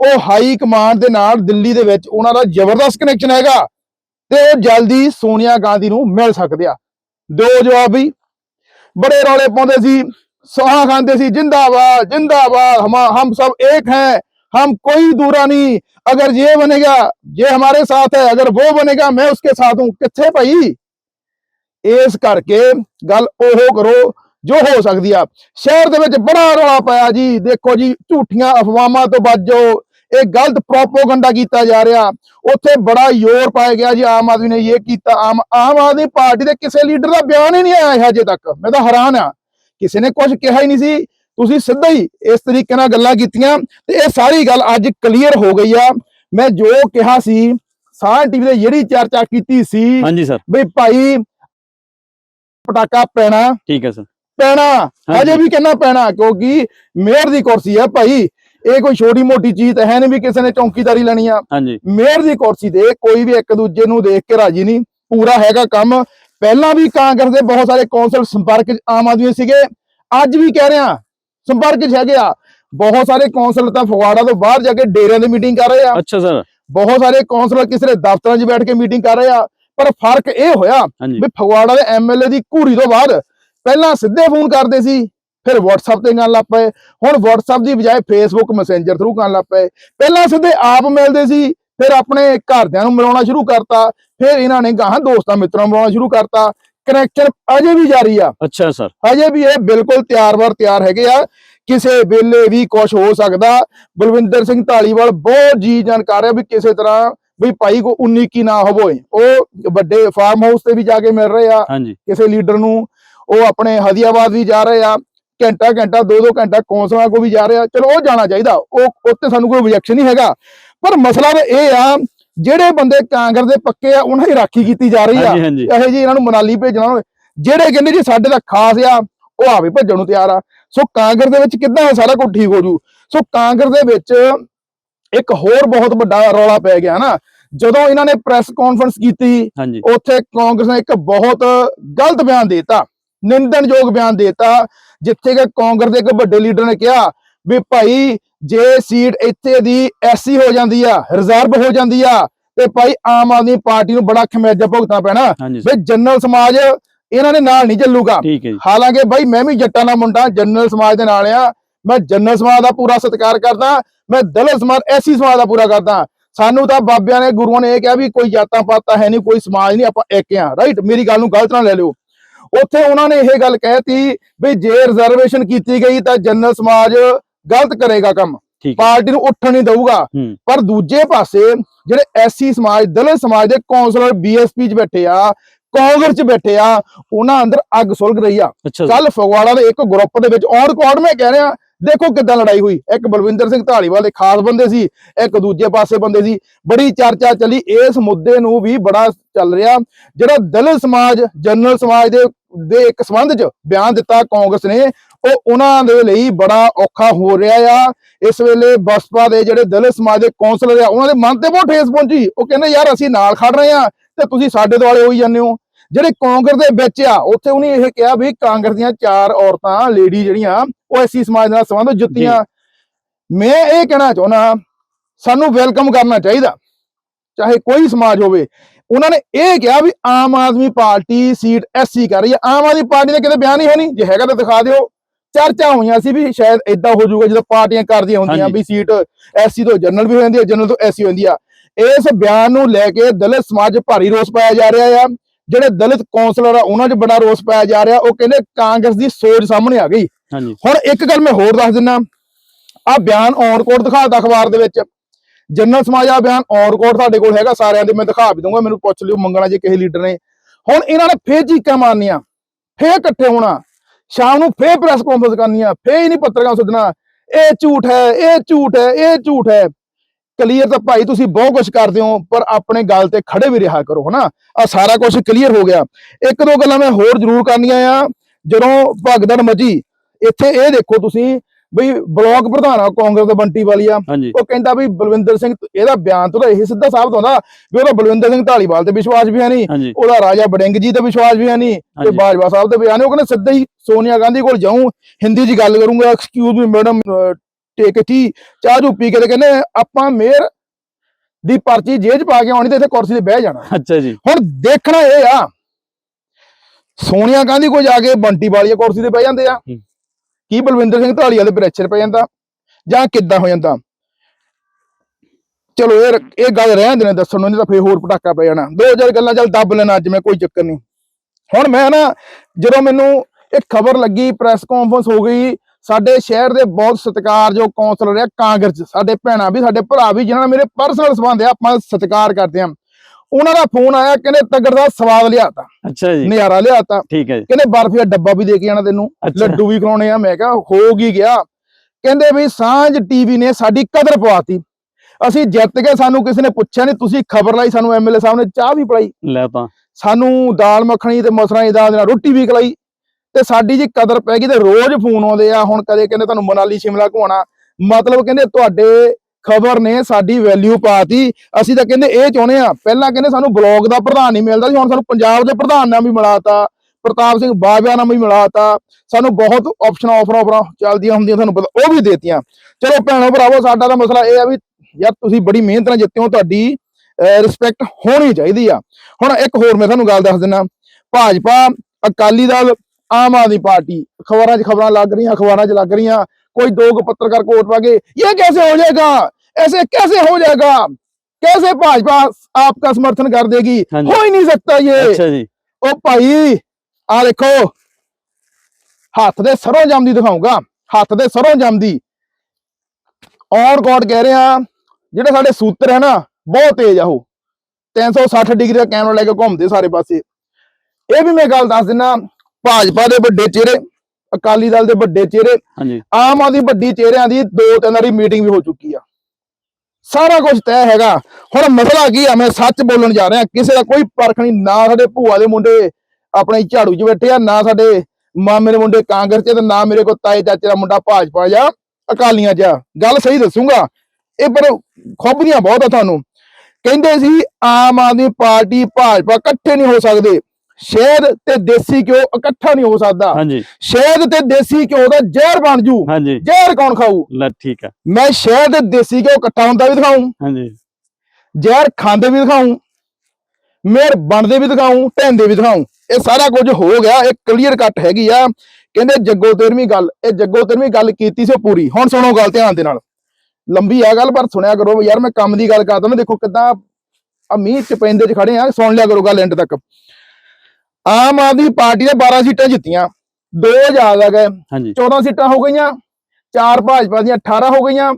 ਉਹ ਹਾਈ ਕਮਾਂਡ ਦੇ ਨਾਲ ਦਿੱਲੀ ਦੇ ਵਿੱਚ ਉਹਨਾਂ ਦਾ ਜ਼ਬਰਦਸਤ ਕਨੈਕਸ਼ਨ ਹੈਗਾ ਤੇ ਉਹ ਜਲਦੀ ਸੋਨੀਆ ਗਾਂਧੀ ਨੂੰ ਮਿਲ ਸਕਦੇ ਆ। ਦੋ ਜਵਾਬ ਵੀ। ਬੜੇ ਰੌਲੇ ਪਾਉਂਦੇ ਸੀ ਸੋਹਾ ਖਾਂਦੇ ਸੀ, ਜਿੰਦਾਬਾਦ ਜਿੰਦਾਬਾਦ, ਹਮ ਸਭ ਇੱਕ ਹੈ। हम कोई दूरा नहीं अगर ये बनेगा ये हमारे साथ है अगर वो बनेगा मैं उसके साथ हूं ਕਿੱਥੇ ਭਾਈ ਇਸ ਕਰਕੇ ਗੱਲ ਉਹ ਕਰੋ ਜੋ ਹੋ ਸਕਦੀ ਆ ਸ਼ਹਿਰ ਦੇ ਵਿੱਚ ਬੜਾ ਰੌਲਾ ਪਾਇਆ ਜੀ ਦੇਖੋ ਜੀ ਝੂਠੀਆਂ ਅਫਵਾਹਾਂ ਤੋਂ ਬਚੋ ਇਹ ਗਲਤ ਪ੍ਰੋਪੋਗੰਡਾ ਕੀਤਾ ਜਾ ਰਿਹਾ ਉੱਥੇ ਬੜਾ ਜ਼ੋਰ ਪਾਇਆ ਗਿਆ ਜੀ ਆਮ ਆਦਮੀ ਨੇ ਇਹ ਕੀਤਾ ਆਮ ਆਮ ਆਦਮੀ ਪਾਰਟੀ ਦੇ ਕਿਸੇ ਲੀਡਰ ਦਾ ਬਿਆਨ ਹੀ ਨਹੀਂ ਆਇਆ ਹਜੇ ਤੱਕ ਮੈਂ ਤਾਂ ਹੈਰਾਨ ਆ ਕਿਸੇ ਨੇ ਕੁਝ ਕਿਹਾ ਹੀ ਨਹੀਂ ਸੀ ਤੁਸੀਂ ਸਿੱਧਾ ਹੀ ਇਸ ਤਰੀਕੇ ਨਾਲ ਗੱਲਾਂ ਕੀਤੀਆਂ ਤੇ ਇਹ ਸਾਰੀ ਗੱਲ ਅੱਜ ਕਲੀਅਰ ਹੋ ਗਈ ਆ। ਮੈਂ ਜੋ ਕਿਹਾ ਸੀ ਸਾਹ ਟੀਵੀ ਤੇ ਜਿਹੜੀ ਚਰਚਾ ਕੀਤੀ ਸੀ ਹਾਂਜੀ ਸਰ। ਵੀ ਭਾਈ ਪਟਾਕਾ ਪੈਣਾ ਠੀਕ ਹੈ ਸਰ। ਪੈਣਾ। ਅਜੇ ਵੀ ਕਹਿਣਾ ਪੈਣਾ ਕਿਉਂਕਿ ਮੇਅਰ ਦੀ ਕੁਰਸੀ ਹੈ ਭਾਈ। ਇਹ ਕੋਈ ਛੋਟੀ ਮੋਟੀ ਚੀਜ਼ ਤਾਂ ਹੈ ਨਹੀਂ ਵੀ ਕਿਸੇ ਨੇ ਚੌਂਕੀਦਾਰੀ ਲੈਣੀ ਆ। ਹਾਂਜੀ। ਮੇਅਰ ਦੀ ਕੁਰਸੀ ਤੇ ਕੋਈ ਵੀ ਇੱਕ ਦੂਜੇ ਨੂੰ ਦੇਖ ਕੇ ਰਾਜੀ ਨਹੀਂ। ਪੂਰਾ ਹੈਗਾ ਕੰਮ। ਪਹਿਲਾਂ ਵੀ ਕਾਂਗਰਸ ਦੇ ਬਹੁਤ ਸਾਰੇ ਕੌਂਸਲ ਸੰਪਰਕ ਆਮ ਆਦਮੀ ਸੀਗੇ। ਅੱਜ ਵੀ ਕਹਿ ਰਿਹਾ ਸੰਪਰਕ 'ਚ ਹੈਗੇ ਆ। ਬਹੁਤ ਸਾਰੇ ਕੌਂਸਲ ਤਾਂ ਫਗਵਾੜਾ ਤੋਂ ਬਾਹਰ ਜਾ ਕੇ ਡੇਰਿਆਂ ਦੀ ਮੀਟਿੰਗ ਕਰ ਰਹੇ ਆ। ਅੱਛਾ ਸਰ। ਬਹੁਤ ਸਾਰੇ ਕੌਂਸਲਰ ਕਿਸੇ ਦਫ਼ਤਰਾਂ 'ਚ ਬੈਠ ਕੇ ਮੀਟਿੰਗ ਕਰ ਰਹੇ ਆ। ਪਰ ਫ਼ਰਕ ਇਹ ਹੋਇਆ ਵੀ ਫਗਵਾੜਾ ਦੇ ਐਮਐਲਏ ਦੀ ਘੂਰੀ ਤੋਂ ਬਾਅਦ ਪਹਿਲਾਂ ਸਿੱਧੇ ਫੋਨ ਕਰਦੇ ਸੀ ਫਿਰ WhatsApp ਤੇ ਗੱਲ ਪਏ। ਹੁਣ WhatsApp ਦੀ ਬਜਾਏ Facebook ਮੈਸੇਂਜਰ ਥਰੂ ਲੱਗ ਪਏ। ਪਹਿਲਾਂ ਸਿੱਧੇ ਆਪ ਮਿਲਦੇ ਸੀ ਫਿਰ ਆਪਣੇ ਘਰਦਿਆਂ ਨੂੰ ਮਿਲਾਉਣਾ ਸ਼ੁਰੂ ਕਰਤਾ ਫਿਰ ਇਹਨਾਂ ਨੇ ਗਾਹਾਂ ਦੋਸਤਾਂ ਮਿੱਤਰਾਂ ਨੂੰ ਮਿਲਾਉਣਾ ਸ਼ੁਰੂ ਕਰਤਾ। ਕਨੈਕਸ਼ਨ ਅਜੇ ਵੀ ਜਾਰੀ ਆ। ਅੱਛਾ ਸਰ। ਹਜੇ ਵੀ ਇਹ ਬਿਲਕੁਲ ਤਿਆਰ-ਬਰ ਤਿਆਰ ਹੈਗੇ ਆ। ਕਿਸੇ ਵੇਲੇ ਵੀ ਕੁਝ ਹੋ ਸਕਦਾ। ਬਲਵਿੰਦਰ ਸਿੰਘ ਢਾਲੀਵਾਲ ਬਹੁਤ ਜੀ ਜਾਣਕਾਰ ਹੈ ਵੀ ਕਿਸੇ ਤਰ੍ਹਾਂ ਵੀ ਭਾਈ ਕੋ 19 ਕੀ ਨਾ ਹੋਵੇ ਉਹ ਵੱਡੇ ਫਾਰਮ ਹਾਊਸ ਤੇ ਵੀ ਜਾ ਕੇ ਮਿਲ ਰਹੇ ਆ। ਕਿਸੇ ਲੀਡਰ ਨੂੰ। ਉਹ ਆਪਣੇ ਹਦੀਆਬਾਦ ਵੀ ਜਾ ਰਹੇ ਆ। ਘੰਟਾ ਘੰਟਾ ਦੋ ਦੋ ਘੰਟਾ ਕੌਂਸਲਰਾਂ ਕੋ ਵੀ ਜਾ ਰਹੇ ਆ। ਚਲੋ ਉਹ ਜਾਣਾ ਚਾਹੀਦਾ। ਉਹ ਉੱਤੇ ਸਾਨੂੰ ਕੋਈ objection ਨਹੀਂ ਹੈਗਾ। ਪਰ ਮਸਲਾ ਇਹ ਆ ਜਿਹੜੇ ਬੰਦੇ ਕਾਂਗਰਸ ਦੇ ਪੱਕੇ ਆ ਉਹਨਾਂ ਦੀ ਰਾਖੀ ਕੀਤੀ ਜਾ ਰਹੀ ਆ। ਇਹੋ ਜੀ ਇਹਨਾਂ ਨੂੰ ਮਨਾਲੀ ਭੇਜਣਾ ਜਿਹੜੇ ਕਹਿੰਦੇ ਜੀ ਸਾਡੇ ਦਾ ਖਾਸ ਆ ਉਹ ਆਵੇ ਭੱਜਣ ਨੂੰ ਤਿਆਰ ਆ। ਸੋ ਕਾਂਗਰਸ ਦੇ ਵਿੱਚ ਕਿੱਦਾਂ ਸਾਰਾ ਕੁਝ ਠੀਕ ਹੋ ਜੂ? ਸੋ ਕਾਂਗਰਸ ਦੇ ਵਿੱਚ ਇੱਕ ਹੋਰ ਬਹੁਤ ਵੱਡਾ ਰੌਲਾ ਪੈ ਗਿਆ ਨਾ। ਜਦੋਂ ਇਹਨਾਂ ਨੇ ਪ੍ਰੈਸ ਕਾਨਫਰੰਸ ਕੀਤੀ ਉੱਥੇ ਕਾਂਗਰਸ ਨੇ ਇੱਕ ਬਹੁਤ ਗਲਤ ਬਿਆਨ ਦਿੱਤਾ। ਨਿੰਦਣਯੋਗ ਬਿਆਨ ਦਿੱਤਾ ਜਿੱਥੇ ਕਿ ਕਾਂਗਰਸ ਦੇ ਇੱਕ ਵੱਡੇ ਲੀਡਰ ਨੇ ਕਿਹਾ ਵੀ ਭਾਈ ਜੇ ਸੀਟ ਇੱਥੇ ਦੀ ਐਸੀ ਹੋ ਜਾਂਦੀ ਆ ਰਿਜ਼ਰਵ ਹੋ ਜਾਂਦੀ ਆ ਤੇ ਭਾਈ ਆਮ ਆਦਮੀ ਪਾਰਟੀ ਨੂੰ ਬੜਾ ਖਮਿਆਜਾ ਭੁਗਤਣਾ ਪੈਣਾ। ਵੀ ਜਨਰਲ ਸਮਾਜ ਇਹਨਾਂ ਦੇ ਨਾਲ ਨਹੀਂ ਚੱਲੂਗਾ। ਹਾਲਾਂਕਿ ਬਾਈ ਮੈਂ ਵੀ ਜੱਟਾਂ ਦਾ ਮੁੰਡਾ ਜਨਰਲ ਸਮਾਜ ਦੇ ਨਾਲ ਆ। ਮੈਂ ਜਨਰਲ ਸਮਾਜ ਦਾ ਪੂਰਾ ਸਤਿਕਾਰ ਕਰਦਾ ਮੈਂ ਦਲਿਤ ਸਮਾਜ ਐਸੀ ਸਮਾਜ ਦਾ ਪੂਰਾ ਕਰਦਾ। ਸਾਨੂੰ ਤਾਂ ਬਾਬਿਆਂ ਨੇ ਗੁਰੂਆਂ ਨੇ ਇਹ ਕਿਹਾ ਵੀ ਕੋਈ ਜਾਤਾਂ ਪਾਤਾਂ ਹੈ ਨਹੀਂ ਕੋਈ ਸਮਾਜ ਨਹੀਂ ਆਪਾਂ ਇੱਕ ਆ ਰਾਈਟ ਮੇਰੀ ਗੱਲ ਨੂੰ ਗਲਤ ਨਾ ਲੈ ਲਿਓ। ਉੱਥੇ ਉਹਨਾਂ ਨੇ ਇਹ ਗੱਲ ਕਹਿਤੀ ਵੀ ਜੇ ਰਿਜ਼ਰਵੇਸ਼ਨ ਕੀਤੀ ਗਈ ਤਾਂ ਜਨਰਲ ਸਮਾਜ ਗਲਤ ਕਰੇਗਾ ਕੰਮ। ਪਾਰਟੀ ਨੂੰ ਉੱਠਣ ਨਹੀਂ ਦਊਗਾ। ਪਰ ਦੂਜੇ ਪਾਸੇ ਜਿਹੜੇ ਐਸਸੀ ਸਮਾਜ ਦਲਿਤ ਸਮਾਜ ਦੇ ਕੌਂਸਲਰ ਬੀਐਸਪੀ 'ਚ ਬੈਠੇ ਆ ਕਾਂਗਰਸ 'ਚ ਬੈਠੇ ਆ ਉਹਨਾਂ ਅੰਦਰ ਅੱਗ ਸੁਲਗ ਰਹੀ ਆ। ਕੱਲ ਫਗਵਾੜਾ ਦੇ ਇੱਕ ਗਰੁੱਪ ਦੇ ਵਿੱਚ ਔਨ ਰਿਕਾਰਡ ਮੈਂ ਕਹਿ ਰਿਹਾ ਦੇਖੋ ਕਿੱਦਾਂ ਲੜਾਈ ਹੋਈ। ਇੱਕ ਬਲਵਿੰਦਰ ਸਿੰਘ ਢਾਲੀਵਾਲ ਦੇ ਖਾਸ ਬੰਦੇ ਸੀ ਇੱਕ ਦੂਜੇ ਪਾਸੇ ਬੰਦੇ ਸੀ। ਬੜੀ ਚਰਚਾ ਚੱਲੀ। ਇਸ ਮੁੱਦੇ ਨੂੰ ਵੀ ਬੜਾ ਚੱਲ ਰਿਹਾ। ਜਿਹੜਾ ਦਲਿਤ ਸਮਾਜ ਜਨਰਲ ਸਮਾਜ ਦੇ ਦੇ ਇੱਕ ਸੰਬੰਧ 'ਚ ਬਿਆਨ ਦਿੱਤਾ ਕਾਂਗਰਸ ਨੇ ਉਹ ਉਹਨਾਂ ਦੇ ਲਈ ਬੜਾ ਔਖਾ ਹੋ ਰਿਹਾ ਆ। ਇਸ ਵੇਲੇ ਬਸਪਾ ਦੇ ਜਿਹੜੇ ਦਲਿਤ ਸਮਾਜ ਦੇ ਕੌਂਸਲਰ ਆ ਉਹਨਾਂ ਦੇ ਮਨ ਤੇ ਬਹੁਤ ਠੇਸ ਪਹੁੰਚੀ। ਉਹ ਕਹਿੰਦੇ ਯਾਰ ਅਸੀਂ ਨਾਲ ਖੜ ਰਹੇ ਆ ਤੇ ਤੁਸੀਂ ਸਾਡੇ ਦੁਆਲੇ ਹੋਈ ਜਾਂਦੇ ਹੋ। ਜਿਹੜੇ ਕਾਂਗਰਸ ਦੇ ਵਿੱਚ ਆ ਉੱਥੇ ਉਹਨੇ ਇਹ ਕਿਹਾ ਵੀ ਕਾਂਗਰਸ ਦੀਆਂ ਚਾਰ ਔਰਤਾਂ ਲੇਡੀ ਜਿਹੜੀਆਂ ਉਹ ਐਸੀ ਸਮਾਜ ਨਾਲ ਸੰਬੰਧ ਜੁੱਤੀਆਂ। ਮੈਂ ਇਹ ਕਹਿਣਾ ਚਾਹੁੰਦਾ ਸਾਨੂੰ ਵੈਲਕਮ ਕਰਨਾ ਚਾਹੀਦਾ ਚਾਹੇ ਕੋਈ ਸਮਾਜ ਹੋਵੇ। ਉਹਨਾਂ ਨੇ ਇਹ ਕਿਹਾ ਵੀ Aam Aadmi party seat SC ਕਰ ਰਹੀ ਹੈ ਆਮ ਆਦਮੀ ਪਾਰਟੀ ਦਾ ਕਿਤੇ ਬਿਆਨ ਹੀ ਹੈ ਨਹੀਂ। ਜੇ ਹੈਗਾ ਤਾਂ ਦਿਖਾ ਦਿਓ। ਚਰਚਾ ਹੋਈਆਂ ਸੀ ਵੀ ਸ਼ਾਇਦ ਇਦਾਂ ਹੋ ਜਾਊਗਾ ਜਦੋਂ ਪਾਰਟੀਆਂ ਕਰਦੀਆਂ ਹੁੰਦੀਆਂ। ਵੀ ਸੀਟ ਐਸਸੀ ਤੋਂ ਜਨਰਲ ਵੀ ਹੋ ਜਾਂਦੀ ਹੈ ਜਨਰਲ ਤੋਂ ਐਸਸੀ ਹੋ ਜਾਂਦੀ ਆ। ਇਸ ਬਿਆਨ ਨੂੰ ਲੈ ਕੇ ਦਲਿਤ ਸਮਾਜ ਭਾਰੀ ਰੋਸ ਪਾਇਆ ਜਾ ਰਿਹਾ ਆ। ਜਿਹੜੇ ਦਲਿਤ ਕੌਂਸਲਰ ਆ ਉਹਨਾਂ 'ਚ ਬੜਾ ਰੋਸ ਪਾਇਆ ਜਾ ਰਿਹਾ। ਉਹ ਕਹਿੰਦੇ ਕਾਂਗਰਸ ਦੀ ਸੋਚ ਸਾਹਮਣੇ ਆ ਗਈ। ਹੁਣ ਇੱਕ ਗੱਲ ਮੈਂ ਹੋਰ ਦੱਸ ਦਿੰਨਾ ਆ ਬਿਆਨ ਔਨ ਰਿਕਾਰਡ ਦਿਖਾਤਾ ਅਖਬਾਰ ਦੇ ਵਿੱਚ। ਜਨਰਲ ਸਮਾਜ ਆ ਬਿਆਨ ਔਨ ਰਿਕਾਰਡ ਤੁਹਾਡੇ ਕੋਲ ਹੈਗਾ ਸਾਰਿਆਂ ਦੇ ਮੈਂ ਦਿਖਾ ਵੀ ਦੂੰਗਾ ਮੈਨੂੰ ਪੁੱਛ ਲਿਓ ਮੰਗਣਾ ਜੇ ਕਿਸੇ ਲੀਡਰ ਨੇ। ਹੁਣ ਇਹਨਾਂ ਨੇ ਫੇਰ ਚੀਕਾਂ ਮਾਰਨੀਆਂ। ਫੇਰ ਇਕੱਠੇ ਹੋਣਾ। ਸ਼ਾਮ ਨੂੰ ਫੇਰ ਪ੍ਰੈਸ ਕਾਨਫਰੰਸ ਕਰਨੀਆਂ ਫੇਰ ਹੀ ਨਹੀਂ ਪੱਤਰਕਾਰ ਸੱਦਣਾ ਇਹ ਝੂਠ ਹੈ, ਇਹ ਝੂਠ ਹੈ, ਇਹ ਝੂਠ ਹੈ। ਕਲੀਅਰ ਤਾਂ ਭਾਈ ਤੁਸੀਂ ਬਹੁਤ ਕੁਝ ਕਰਦੇ ਹੋ, ਪਰ ਆਪਣੇ ਗੱਲ ਤੇ ਖੜੇ ਵੀ ਰਿਹਾ ਕਰੋ, ਹਨਾ? ਆ ਸਾਰਾ ਕੁਝ ਕਲੀਅਰ ਹੋ ਗਿਆ। ਇੱਕ ਦੋ ਗੱਲਾਂ ਮੈਂ ਹੋਰ ਜ਼ਰੂਰ ਕਰਨੀਆਂ ਆ। ਜਦੋਂ ਭਗਦੜ ਮਚੀ ਇੱਥੇ ਇਹ ਦੇਖੋ ਤੁਸੀਂ ਬਈ ਬਲਾਕ ਪ੍ਰਧਾਨ ਆ ਕਾਂਗਰਸ ਦਾ ਬੰਟੀ ਵਾਲੀਆ ਉਹ ਕਹਿੰਦਾ ਵੀ ਬਲਵਿੰਦਰ ਸਿੰਘ ਇਹਦਾ ਬਿਆਨ ਤੋਂ ਤਾਂ ਇਹ ਸਿੱਧਾ ਸਾਬਤ ਹੁੰਦਾ ਵੀ ਉਹਦਾ ਬਲਵਿੰਦਰ ਸਿੰਘ ਢਾਲੀਵਾਲ ਤੇ ਵਿਸ਼ਵਾਸ ਵੀ ਹੈ ਨਹੀਂ ਉਹਦਾ ਰਾਜਾ ਬੜਿੰਗ ਜੀ ਤੇ ਵਿਸ਼ਵਾਸ ਵੀ ਹੈ ਨਹੀਂ ਤੇ। ਬਾਜਵਾ ਸਾਹਿਬ ਤੇ ਬਿਆਨ ਉਹ ਕਹਿੰਦੇ ਸਿੱਧਾ ਹੀ ਸੋਨੀਆ ਗਾਂਧੀ ਕੋਲ ਜਾਊਂ ਹਿੰਦੀ 'ਚ ਗੱਲ ਕਰੂੰਗਾ excuse me madam take tea ਚਾਹ ਜੂ ਪੀ ਕੇ ਤੇ ਕਹਿੰਦੇ ਆਪਾਂ ਮੇਅਰ ਦੀ ਪਰਚੀ ਜੇਬ 'ਚ ਪਾ ਕੇ ਆਉਣੀ ਤੇ ਇੱਥੇ ਕੁਰਸੀ ਤੇ ਬਹਿ ਜਾਣਾ। ਅੱਛਾ ਜੀ। ਹੁਣ ਦੇਖਣਾ ਇਹ ਆ ਸੋਨੀਆ ਗਾਂਧੀ ਕੋਲ ਜਾ ਕੇ ਬੰਟੀ ਵਾਲੀਆ ਕੁਰਸੀ ਤੇ ਬਹਿ ਜਾਂਦੇ ਆ। ਕੀ ਬਲਵਿੰਦਰ ਸਿੰਘ ਢਾਲੀਵਾਲ ਦੇ ਪ੍ਰੈਸ਼ਰ ਪੈ ਜਾਂਦਾ ਜਾਂ ਕਿੱਦਾਂ ਹੋ ਜਾਂਦਾ? ਚਲੋ ਇਹ ਇਹ ਗੱਲ ਰਹਿਣ ਦੇਣਾ, ਦੱਸਣ ਨੂੰ, ਨਹੀਂ ਤਾਂ ਫੇਰ ਹੋਰ ਪਟਾਕਾ ਪੈ ਜਾਣਾ। ਦੋ ਚਾਰ ਗੱਲਾਂ ਚੱਲ ਦੱਬ ਲੈਣਾ, ਅੱਜ ਮੈਂ ਕੋਈ ਚੱਕਰ ਨਹੀਂ। ਹੁਣ ਮੈਂ ਨਾ, ਜਦੋਂ ਮੈਨੂੰ ਇਹ ਖਬਰ ਲੱਗੀ ਪ੍ਰੈਸ ਕਾਨਫਰੰਸ ਹੋ ਗਈ, ਸਾਡੇ ਸ਼ਹਿਰ ਦੇ ਬਹੁਤ ਸਤਿਕਾਰਯੋਗ ਕੌਂਸਲਰ ਆ ਕਾਂਗਰਸ, ਸਾਡੇ ਭੈਣਾਂ ਵੀ, ਸਾਡੇ ਭਰਾ ਵੀ, ਜਿਨ੍ਹਾਂ ਨਾਲ ਮੇਰੇ ਪਰਸਨਲ ਸੰਬੰਧ ਆ, ਆਪਾਂ ਸਤਿਕਾਰ ਕਰਦੇ ਆ। ਉਹਨਾਂ ਦਾ ਫੋਨ ਆਇਆ ਕਹਿੰਦੇ ਤਗੜ ਦਾ ਸਵਾਦ ਲਿਆਤਾ ਅੱਛਾ ਜੀ। ਨਜ਼ਾਰਾ ਲਿਆਤਾ। ਠੀਕ ਹੈ ਜੀ। ਕਹਿੰਦੇ ਬਰਫੀ ਦਾ ਡੱਬਾ ਵੀ ਦੇ ਕੇ ਜਾਣਾ ਤੈਨੂੰ। ਲੱਡੂ ਵੀ ਖਵਾਉਣੇ ਆ ਮੈਂ ਕਿਹਾ ਹੋ ਗਈ ਗਿਆ। ਕਹਿੰਦੇ ਵੀ ਸਾਂਝ ਟੀਵੀ ਨੇ ਸਾਡੀ ਕਦਰ ਪਵਾਤੀ। ਅਸੀਂ ਜਿੱਤ ਕੇ ਸਾਨੂੰ ਕਿਸੇ ਨੇ ਪੁੱਛਿਆ ਨਹੀਂ ਤੁਸੀਂ ਖਬਰ ਲਾਈ ਸਾਨੂੰ ਐਮਐਲਏ ਸਾਹਿਬ ਨੇ ਚਾਹ ਵੀ ਪਿਲਾਈ। ਲੈ ਤਾਂ। ਸਾਨੂੰ ਦਾਲ ਮੱਖਣੀ ਤੇ ਮਸਰਾਂ ਦੀ ਦਾਲ ਨਾਲ ਰੋਟੀ ਵੀ ਖਲਾਈ। ਤੇ ਸਾਡੀ ਜੀ ਕਦਰ ਪੈ ਗਈ ਤੇ ਰੋਜ਼ ਫੋਨ ਆਉਂਦੇ ਆ ਹੁਣ ਕਦੇ ਕਹਿੰਦੇ ਤੁਹਾਨੂੰ ਮਨਾਲੀ ਸ਼ਿਮਲਾ ਘੁਮਾਉਣਾ ਮਤਲਬ ਕਹਿੰਦੇ ਤੁਹਾਡੇ ਖਬਰ ਨੇ ਸਾਡੀ ਵੈਲਿਊ ਪਾਤੀ। ਅਸੀਂ ਤਾਂ ਕਹਿੰਦੇ ਇਹ ਚਾਹੁੰਦੇ ਆ ਪਹਿਲਾਂ ਕਹਿੰਦੇ ਸਾਨੂੰ ਬਲੌਗ ਦਾ ਪ੍ਰਧਾਨ ਨਹੀਂ ਮਿਲਦਾ ਸੀ, ਹੁਣ ਸਾਨੂੰ ਪੰਜਾਬ ਦੇ ਪ੍ਰਧਾਨ ਨਾਲ ਵੀ ਮਿਲਾਤਾ, ਪ੍ਰਤਾਪ ਸਿੰਘ ਬਾਜਵਾ ਨਾਲ ਵੀ ਮਿਲਾਤਾ। ਸਾਨੂੰ ਬਹੁਤ ਆਪਸ਼ਨਾਂ ਆਫਰਾਂ ਆਫਰਾਂ ਚੱਲਦੀਆਂ ਹੁੰਦੀਆਂ ਤੁਹਾਨੂੰ ਪਤਾ, ਉਹ ਵੀ ਦੇਤੀਆਂ। ਚਲੋ ਭੈਣੋ ਭਰਾਵੋ, ਸਾਡਾ ਤਾਂ ਮਸਲਾ ਇਹ ਆ ਵੀ ਯਾਰ ਤੁਸੀਂ ਬੜੀ ਮਿਹਨਤ ਨਾਲ ਜਿੱਤੇ ਹੋ, ਤੁਹਾਡੀ ਰਿਸਪੈਕਟ ਹੋਣੀ ਚਾਹੀਦੀ ਆ। ਹੁਣ ਇੱਕ ਹੋਰ ਮੈਂ ਤੁਹਾਨੂੰ ਗੱਲ ਦੱਸ ਦਿੰਦਾ ਭਾਜਪਾ, ਅਕਾਲੀ ਦਲ, ਆਮ ਆਦਮੀ ਪਾਰਟੀ ਖਬਰਾਂ 'ਚ ਖਬਰਾਂ ਲੱਗ ਰਹੀਆਂ, ਅਖਬਾਰਾਂ 'ਚ ਲੱਗ ਰਹੀਆਂ। कोई दो को पत्रकार कोर्ट पा के ये कैसे हो जाएगा ऐसे कैसे हो जाएगा कैसे भाजपा आपका समर्थन कर देगी हाँ जी। हो ही नहीं सकता ये ਅੱਛਾ ਜੀ ओ भाई आ देखो ਹੱਥ ਦੇ ਸਰੋਂ ਜੰਮਦੀ ਦਿਖਾਉਂਗਾ ਹੱਥ ਦੇ ਸਰੋਂ ਜੰਮਦੀ ਔਨ ਕੋਡ ਕਹਿ ਰਿਹਾ ਜਿਹੜੇ ਸਾਡੇ ਸੂਤਰ ਹੈ ਨਾ ਬਹੁਤ ਤੇਜ਼ ਆ ਉਹ 360 ਡਿਗਰੀ ਦਾ ਕੈਮਰਾ ਲੈ ਕੇ ਘੁੰਮਦੇ ਸਾਰੇ ਪਾਸੇ ਇਹ ਵੀ ਮੈਂ ਗੱਲ ਦੱਸ ਦਿੰਨਾ ਭਾਜਪਾ ਦੇ ਵੱਡੇ ਚਿਹਰੇ ਅਕਾਲੀ ਦਲ ਦੇ ਵੱਡੇ ਚਿਹਰੇ ਹਾਂਜੀ। ਆਮ ਆਦਮੀ ਵੱਡੀ ਚਿਹਰਿਆਂ ਦੀ ਦੋ ਤਿੰਨ ਵਾਰੀ ਮੀਟਿੰਗ ਵੀ ਹੋ ਚੁੱਕੀ ਆ। ਸਾਰਾ ਕੁਝ ਤੈਅ ਹੈਗਾ। ਹੁਣ ਮਸਲਾ ਕੀ ਆ? ਮੈਂ ਸੱਚ ਬੋਲਣ ਜਾ ਰਿਹਾ। ਕਿਸੇ ਦਾ ਕੋਈ ਪਰਖ ਨਹੀਂ ਨਾ ਸਾਡੇ ਭੂਆ ਦੇ ਮੁੰਡੇ ਆਪਣੇ ਝਾੜੂ 'ਚ ਬੈਠੇ ਆ ਨਾ ਸਾਡੇ ਮਾਮੇ ਦੇ ਮੁੰਡੇ ਕਾਂਗਰਸ 'ਚ ਤੇ ਨਾ ਮੇਰੇ ਕੋਲ ਤਾਏ ਚਾਚੇ ਦਾ ਮੁੰਡਾ ਭਾਜਪਾ ਜਾਂ ਅਕਾਲੀਆਂ 'ਚ। ਗੱਲ ਸਹੀ ਦੱਸੂਗਾ। ਇਹ ਪਰ ਖੋਬਰੀਆਂ ਬਹੁਤ ਆ ਤੁਹਾਨੂੰ। ਕਹਿੰਦੇ ਸੀ ਆਮ ਆਦਮੀ ਪਾਰਟੀ ਭਾਜਪਾ ਇਕੱਠੇ ਨਹੀਂ ਹੋ ਸਕਦੇ। ਸ਼ਹਿਦ ਤੇ ਦੇਸੀ ਘਿਓ ਇਕੱਠਾ ਨਹੀਂ ਹੋ ਸਕਦਾ। ਹਾਂਜੀ। ਸ਼ਹਿਦ ਤੇ ਦੇਸੀ ਘਿਓ ਦਾ ਜ਼ਹਿਰ ਬਣ ਜੂ। ਹਾਂਜੀ। ਜ਼ਹਿਰ ਕੌਣ ਖਾਊ? ਲੈ ਠੀਕ ਹੈ ਮੈਂ ਸ਼ਹਿਦ ਤੇ ਦੇਸੀ ਘਿਓ ਇਕੱਠਾ ਹੁੰਦਾ ਵੀ ਦਿਖਾਉਂ ਹਾਂਜੀ। ਜ਼ਹਿਰ ਖਾਂਦੇ ਵੀ ਦਿਖਾਉਂ ਮੇਰ ਬਣਦੇ ਵੀ ਦਿਖਾਉਂ ਢੈਂਦੇ ਵੀ ਦਿਖਾਉਂ ਇਹ ਸਾਰਾ ਕੁਝ ਹੋ ਗਿਆ ਇਹ ਕਲੀਅਰ ਕੱਟ ਹੈਗੀ ਆ। ਕਹਿੰਦੇ ਜੱਗੋ ਤੇਰਵੀਂ ਗੱਲ ਇਹ ਜੱਗੋ ਤੇਰਵੀਂ ਗੱਲ ਕੀਤੀ ਸੀ ਪੂਰੀ। ਹੁਣ ਸੁਣੋ ਗੱਲ ਧਿਆਨ ਦੇ ਨਾਲ। ਲੰਬੀ ਆ ਗੱਲ ਪਰ ਸੁਣਿਆ ਕਰੋ ਯਾਰ ਮੈਂ ਕੰਮ ਦੀ ਗੱਲ ਕਰਦਾ ਨਾ ਦੇਖੋ ਕਿਦਾਂ ਆ ਮੀਂਹ ਚ ਪੈਂਦੇ ਚ ਖੜੇ ਆ ਸੁਣ ਲਿਆ ਕਰੋ ਗੱਲ ਐਂਡ ਤੱਕ। ਆਮ ਆਦਮੀ ਪਾਰਟੀ ਨੇ 12 ਸੀਟਾਂ ਜਿੱਤੀਆਂ ਦੋ ਆਜ਼ਾਦ ਆ ਗਏ ਹਾਂਜੀ। 14 ਸੀਟਾਂ ਹੋ ਗਈਆਂ ਚਾਰ ਭਾਜਪਾ ਦੀਆਂ 18 ਹੋ ਗਈਆਂ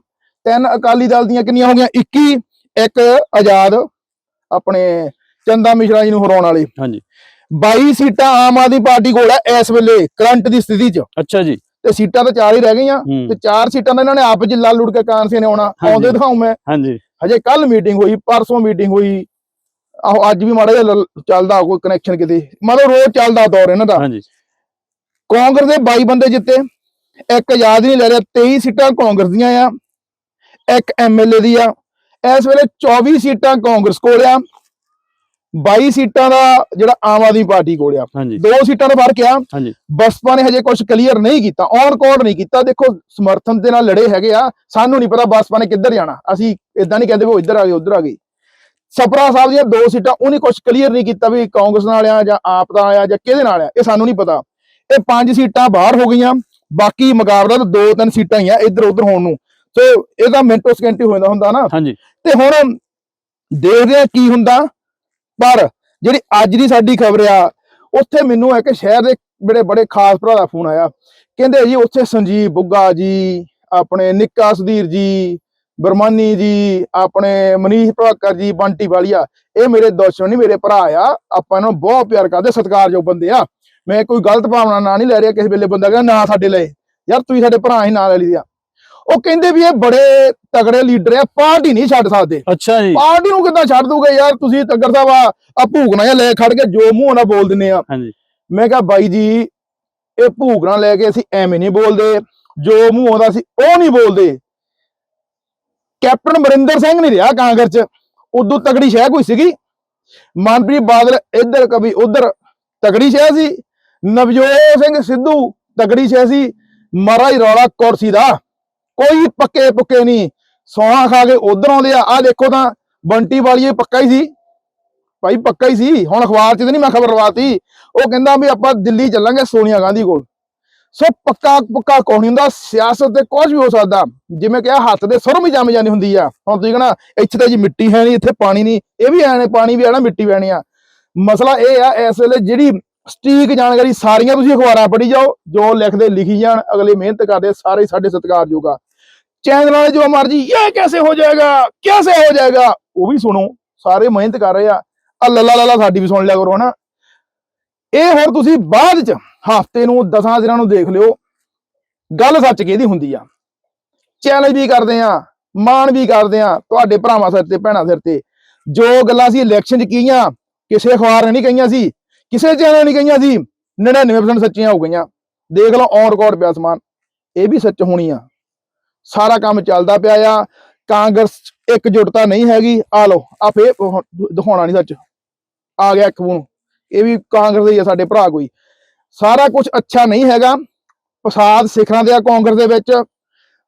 ਤਿੰਨ ਅਕਾਲੀ ਦਲ ਦੀਆਂ ਕਿੰਨੀਆਂ ਹੋ ਗਈਆਂ? 21 ਇੱਕ ਆਜ਼ਾਦ ਆਪਣੇ ਚੰਦਾ ਮਿਸ਼ਰਾ ਜੀ ਨੂੰ ਹਰਾਉਣ ਵਾਲੇ। ਹਾਂਜੀ। 22 ਸੀਟਾਂ ਆਮ ਆਦਮੀ ਪਾਰਟੀ ਕੋਲ ਹੈ ਇਸ ਵੇਲੇ ਕਰੰਟ ਦੀ ਸਥਿਤੀ 'ਚ। ਅੱਛਾ ਜੀ। ਤੇ ਸੀਟਾਂ ਤਾਂ ਚਾਰ ਹੀ ਰਹਿ ਗਈਆਂ। ਤੇ ਚਾਰ ਸੀਟਾਂ ਦਾ ਇਹਨਾਂ ਨੇ ਆਪ ਜਿੱਲਾ ਲੁੜ ਕੇ ਕਾਂਸੇ ਨੇ ਆਉਣਾ। ਆਉਂਦੇ ਦਿਖਾਉ ਮੈਂ। ਹਾਂਜੀ। ਹਜੇ ਕੱਲ ਮੀਟਿੰਗ ਹੋਈ ਪਰਸੋਂ ਮੀਟਿੰਗ ਹੋਈ ਆਹੋ ਅੱਜ ਵੀ ਮਾੜਾ ਜਿਹਾ ਚੱਲਦਾ ਕੋਈ ਕਨੈਕਸ਼ਨ ਕਿਤੇ। ਮਤਲਬ ਰੋਜ਼ ਚੱਲਦਾ ਦੌਰ ਇਹਨਾਂ ਦਾ। ਹਾਂਜੀ। ਕਾਂਗਰਸ ਦੇ 22 ਬੰਦੇ ਜਿੱਤੇ। ਇੱਕ ਆਜ਼ਾਦ ਨਹੀਂ ਲੈ ਰਿਹਾ 23 ਸੀਟਾਂ ਕਾਂਗਰਸ ਦੀਆਂ ਆ। ਇੱਕ ਐਮਐਲਏ ਦੀ ਆ। ਇਸ ਵੇਲੇ 24 ਸੀਟਾਂ ਕਾਂਗਰਸ ਕੋਲ ਆ। 22 ਸੀਟਾਂ ਦਾ ਜਿਹੜਾ ਆਮ ਆਦਮੀ ਪਾਰਟੀ ਕੋਲ ਆ। ਦੋ ਸੀਟਾਂ ਦਾ ਫ਼ਰਕ ਆ ਬਸਪਾ ਨੇ ਹਜੇ ਕੁਝ ਕਲੀਅਰ ਨਹੀਂ ਕੀਤਾ। ਔਨ ਰਿਕਾਰਡ ਨਹੀਂ ਕੀਤਾ। ਦੇਖੋ ਸਮਰਥਨ ਦੇ ਨਾਲ ਲੜੇ ਹੈਗੇ ਆ। ਸਾਨੂੰ ਨਹੀਂ ਪਤਾ ਬਸਪਾ ਨੇ ਕਿੱਧਰ ਜਾਣਾ। ਅਸੀਂ ਇਦਾਂ ਨਹੀਂ ਕਹਿੰਦੇ ਵੀ ਉਹ ਇੱਧਰ ਆ ਗਏ ਉੱਧਰ ਆ ਗਏ। ਸਪਰਾ ਸਾਹਿਬ ਦੀਆਂ ਦੋ ਸੀਟਾਂ ਉਹਨੇ ਕੁਝ ਕਲੀਅਰ ਨਹੀਂ ਕੀਤਾ ਵੀ ਕਾਂਗਰਸ ਨਾਲ ਆ ਜਾਂ ਆਪ ਦਾ ਆ ਜਾਂ ਕਿਹਦੇ ਨਾਲ ਆ ਇਹ ਸਾਨੂੰ ਨਹੀਂ ਪਤਾ। ਇਹ ਪੰਜ ਸੀਟਾਂ ਬਾਹਰ ਹੋ ਗਈਆਂ ਬਾਕੀ ਮੁਕਾਬਲਾ ਤਾਂ ਦੋ ਤਿੰਨ ਸੀਟਾਂ ਹੀ ਆ ਇੱਧਰ ਉੱਧਰ ਹੋਣ ਨੂੰ। ਸੋ ਇਹਦਾ ਮਿੰਟੋ ਸਕਿੰਟ ਹੀ ਹੋ ਜਾਂਦਾ ਹੁੰਦਾ ਨਾ। ਹਾਂਜੀ। ਤੇ ਹੁਣ ਦੇਖਦੇ ਆ ਕੀ ਹੁੰਦਾ। ਪਰ ਜਿਹੜੀ ਅੱਜ ਦੀ ਸਾਡੀ ਖਬਰ ਆ ਉੱਥੇ ਮੈਨੂੰ ਇੱਕ ਸ਼ਹਿਰ ਦੇ ਬੜੇ ਬੜੇ ਖਾਸ ਭਰਾ ਦਾ ਫੋਨ ਆਇਆ। ਕਹਿੰਦੇ ਜੀ ਉੱਥੇ ਸੰਜੀਵ ਬੁੱਗਾ ਜੀ ਆਪਣੇ ਨਿੱਕਾ ਸੁਧੀਰ ਜੀ ਬਰਮਾਨੀ ਜੀ ਆਪਣੇ ਮਨੀਸ਼ ਭਾਕਰ ਜੀ ਬੰਟੀ ਵਾਲੀਆ ਇਹ ਮੇਰੇ ਦੁਸ਼ਮਣ ਨਹੀਂ ਮੇਰੇ ਭਰਾ ਆ। ਆਪਾਂ ਇਹਨਾਂ ਨੂੰ ਬਹੁਤ ਪਿਆਰ ਕਰਦੇ ਸਤਿਕਾਰਯੋਗ ਬੰਦੇ ਆ। ਮੈਂ ਕੋਈ ਗਲਤ ਭਾਵਨਾ ਨਾਲ ਨਹੀਂ ਲੈ ਰਿਹਾ ਕਿਸੇ ਵੇਲੇ ਬੰਦਾ ਕਹਿੰਦਾ ਨਾ ਸਾਡੇ ਲਈ ਯਾਰ ਤੁਸੀਂ ਸਾਡੇ ਭਰਾ ਹੀ ਨਾਲ ਲੈ ਲਈ ਆ। ਉਹ ਕਹਿੰਦੇ ਵੀ ਇਹ ਬੜੇ ਤਗੜੇ ਲੀਡਰ ਆ ਪਾਰਟੀ ਨਹੀਂ ਛੱਡ ਸਕਦੇ। ਅੱਛਾ ਜੀ। ਪਾਰਟੀ ਨੂੰ ਕਿੱਦਾਂ ਛੱਡ ਦੂਗੇ ਯਾਰ? ਤੁਸੀਂ ਤੱਗਰ ਸਾਹਿਬ ਆ ਭੂਕਣਾ ਜਿਹਾ ਲੈ ਖੜ ਕੇ ਜੋ ਮੂੰਹ ਨਾਲ ਬੋਲ ਦਿੰਨੇ ਆ। ਹਾਂਜੀ। ਮੈਂ ਕਿਹਾ ਬਾਈ ਜੀ ਇਹ ਭੂਕਣਾ ਲੈ ਕੇ ਅਸੀਂ ਐਵੇਂ ਨਹੀਂ ਬੋਲਦੇ। ਜੋ ਮੂੰਹ ਆਉਂਦਾ ਸੀ ਉਹ ਨਹੀਂ ਬੋਲਦੇ। ਕੈਪਟਨ ਅਮਰਿੰਦਰ ਸਿੰਘ ਨਹੀਂ ਰਿਹਾ ਕਾਂਗਰਸ ਚ। ਉਦੋਂ ਤਗੜੀ ਸ਼ਹਿ ਕੋਈ ਸੀਗੀ? ਮਨਪ੍ਰੀਤ ਬਾਦਲ ਇੱਧਰ ਕभी ਉਧਰ ਤਗੜੀ ਸ਼ਹਿ ਸੀ। ਨਵਜੋਤ ਸਿੰਘ ਸਿੱਧੂ ਤਗੜੀ ਸ਼ਹਿ ਸੀ। ਮਹਾਰਾਜ ਰੌਲਾ ਕੁਰਸੀ ਦਾ। ਕੋਈ ਪੱਕੇ ਪੁੱਕੇ ਨਹੀਂ। ਸੌਹਾਂ ਖਾ ਕੇ ਉਧਰ ਆਉਂਦੇ ਆ ਆ ਦੇਖੋ ਤਾਂ ਬੰਟੀ ਵਾਲੀਏ ਪੱਕਾ ਹੀ ਸੀ। ਭਾਈ ਪੱਕਾ ਹੀ ਸੀ। ਹੁਣ ਅਖਬਾਰ 'ਚ ਤੇ ਨਹੀਂ ਮੈਂ ਖਬਰ ਲਵਾਤੀ ਉਹ ਕਹਿੰਦਾ ਵੀ ਆਪਾਂ ਦਿੱਲੀ ਚੱਲਾਂਗੇ ਸੋਨੀਆ ਗਾਂਧੀ ਕੋਲ। ਸੋ ਪੱਕਾ ਪੱਕਾ ਕੋਈ ਨਹੀਂ ਹੁੰਦਾ, ਸਿਆਸਤ ਤੇ ਕੁਝ ਵੀ ਹੋ ਸਕਦਾ। ਜਿਵੇਂ ਕਿਹਾ, ਹੱਥ ਦੇ ਸਰਮ ਹੀ ਜੰਮ ਜਾਂਦੀ ਹੁੰਦੀ ਆ। ਹੁਣ ਤੁਸੀਂ ਕਹਣਾ, ਇੱਥੇ ਤਾਂ ਜੀ ਮਿੱਟੀ ਹੈ ਨਹੀਂ, ਇੱਥੇ ਪਾਣੀ ਨਹੀਂ, ਇਹ ਵੀ ਐ ਪਾਣੀ ਵੀ ਆਣਾ ਮਿੱਟੀ ਵੀ ਆਣੀ ਆ। ਮਸਲਾ ਇਹ ਆ, ਇਸ ਵੇਲੇ ਜਿਹੜੀ ਸਟੀਕ ਜਾਣਕਾਰੀ ਸਾਰੀਆਂ ਤੁਸੀਂ ਅਖਬਾਰਾਂ ਪੜ੍ਹੀ ਜਾਓ, ਜੋ ਲਿਖਦੇ, ਲਿਖੀ ਜਾਣ, ਅਗਲੇ ਮਿਹਨਤ ਕਰਦੇ, ਸਾਰੇ ਸਾਡੇ ਸਤਿਕਾਰਯੋਗ ਆ। ਚੈਨਲ ਵਾਲੇ ਜੋ ਮਰਜ਼ੀ, ਇਹ ਕੈਸੇ ਹੋ ਜਾਏਗਾ, ਕੈਸੇ ਹੋ ਜਾਏਗਾ, ਉਹ ਵੀ ਸੁਣੋ, ਸਾਰੇ ਮਿਹਨਤ ਕਰ ਰਹੇ ਆ। ਆ ਲੱਲਾ ਲੱਲਾ ਸਾਡੀ ਵੀ ਸੁਣ ਲਿਆ ਕਰੋ ਹਨਾ। ਇਹ ਹੋਰ ਤੁਸੀਂ ਬਾਅਦ ਚ ਹਫ਼ਤੇ ਨੂੰ 10 ਦਿਨਾਂ ਨੂੰ ਦੇਖ ਲਿਓ। ਗੱਲ ਸੱਚ ਕਿਹਦੀ ਹੁੰਦੀ ਆ? ਚੈਲੰਜ ਵੀ ਕਰਦੇ ਆ, ਮਾਣ ਵੀ ਕਰਦੇ ਆ ਤੁਹਾਡੇ ਭਰਾਵਾਂ ਸਿਰ ਤੇ, ਭੈਣਾਂ ਸਿਰ ਤੇ। ਜੋ ਗੱਲਾਂ ਸੀ ਇਲੈਕਸ਼ਨ ਚ ਕੀਆਂ, ਕਿਸੇ ਅਖਬਾਰ ਨੇ ਨਹੀਂ ਕਹੀਆਂ ਸੀ, ਕਿਸੇ ਚੈਨਲ ਨੇ ਨਹੀਂ ਕਹੀਆਂ ਸੀ 99% ਸੱਚੀਆਂ ਹੋ ਗਈਆਂ। ਦੇਖ ਲਓ ਔਨ ਰਿਕਾਰਡ ਪਿਆ ਸਮਾਨ। ਇਹ ਵੀ ਸੱਚ ਹੋਣੀ ਆ। ਸਾਰਾ ਕੰਮ ਚੱਲਦਾ ਪਿਆ ਆ। ਕਾਂਗਰਸ 'ਚ ਇਕਜੁੱਟਤਾ ਨਹੀਂ ਹੈਗੀ। ਆ ਲਓ ਆ ਫੇਰ ਦਿਖਾਉਣਾ ਨਹੀਂ ਸੱਚ। ਆ ਗਿਆ ਇੱਕ ਨੂੰ ਇਹ ਵੀ ਕਾਂਗਰਸ ਦੇ ਹੀ ਆ, ਸਾਡੇ ਭਰਾ ਕੋਈ। ਸਾਰਾ ਕੁਝ ਅੱਛਾ ਨਹੀਂ ਹੈਗਾ। ਪ੍ਰਸਾਦ ਸਿਖਰਾਂ ਦੇ ਆ ਕਾਂਗਰਸ ਦੇ ਵਿੱਚ।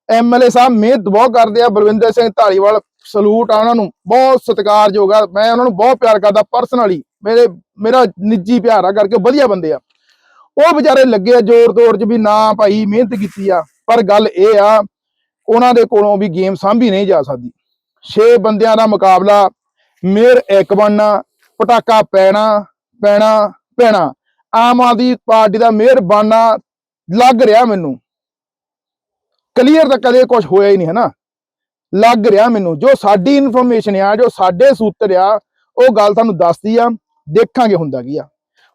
ਐਮਐਲਏ ਸਾਹਿਬ ਮਿਹਨਤ ਬਹੁਤ ਕਰਦੇ ਆ ਬਲਵਿੰਦਰ ਸਿੰਘ ਧਾਲੀਵਾਲ ਸਲੂਟ ਆ ਉਹਨਾਂ ਨੂੰ। ਬਹੁਤ ਸਤਿਕਾਰਯੋਗ ਆ। ਮੈਂ ਉਹਨਾਂ ਨੂੰ ਬਹੁਤ ਪਿਆਰ ਕਰਦਾ ਪਰਸਨਲੀ ਮੇਰੇ, ਮੇਰਾ ਨਿੱਜੀ ਪਿਆਰ ਆ ਕਰਕੇ ਵਧੀਆ ਬੰਦੇ ਆ। ਉਹ ਵਿਚਾਰੇ ਲੱਗੇ ਆ ਜ਼ੋਰ ਤੋਰ ਚ ਵੀ ਨਾ ਭਾਈ, ਮਿਹਨਤ ਕੀਤੀ ਆ। ਪਰ ਗੱਲ ਇਹ ਆ, ਉਹਨਾਂ ਦੇ ਕੋਲੋਂ ਵੀ ਗੇਮ ਸਾਂਭੀ ਨਹੀਂ ਜਾ ਸਕਦੀ। 6 ਬੰਦਿਆਂ ਦਾ ਮੁਕਾਬਲਾ। ਮੇਰ ਇੱਕ ਬਣਨਾ, ਪਟਾਕਾ ਪੈਣਾ ਪੈਣਾ ਪੈਣਾ। ਆਮ ਆਦਮੀ ਪਾਰਟੀ ਦਾ ਮੇਅਰ ਬਣਨਾ ਲੱਗ ਰਿਹਾ ਮੈਨੂੰ। ਕਲੀਅਰ ਤਾਂ ਕਦੇ ਕੁਝ ਹੋਇਆ ਹੀ ਨਹੀਂ ਹੈ ਨਾ ਲੱਗ ਰਿਹਾ ਮੈਨੂੰ। ਜੋ ਸਾਡੀ ਇਨਫੋਰਮੇਸ਼ਨ ਆ, ਜੋ ਸਾਡੇ ਸੂਤਰ ਆ, ਉਹ ਗੱਲ ਤੁਹਾਨੂੰ ਦੱਸਦੀ ਆ, ਦੇਖਾਂਗੇ ਹੁੰਦਾ ਕੀ ਆ।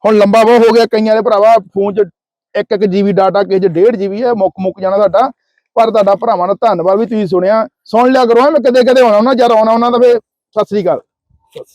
ਹੁਣ ਲੰਬਾ ਬਹੁ ਹੋ ਗਿਆ ਕਈਆਂ ਦੇ ਭਰਾਵਾ, ਫੋਨ 'ਚ ਇੱਕ ਇੱਕ ਜੀਬੀ ਡਾਟਾ ਕਿਸੇ 'ਚ ਡੇਢ ਜੀਬੀ ਹੈ ਮੁੱਕ ਮੁੱਕ ਜਾਣਾ ਤੁਹਾਡਾ। ਪਰ ਤੁਹਾਡਾ ਭਰਾਵਾਂ ਦਾ ਧੰਨਵਾਦ ਵੀ ਤੁਸੀਂ ਸੁਣਿਆ। ਸੁਣ ਲਿਆ ਕਰੋ ਮੈਂ ਕਦੇ ਕਦੇ ਆਉਣਾ ਉਹਨਾਂ ਜਦ ਆਉਣਾ ਉਹਨਾਂ ਦਾ ਫੇ ਸਤਿ ਸ੍ਰੀ ਅਕਾਲ।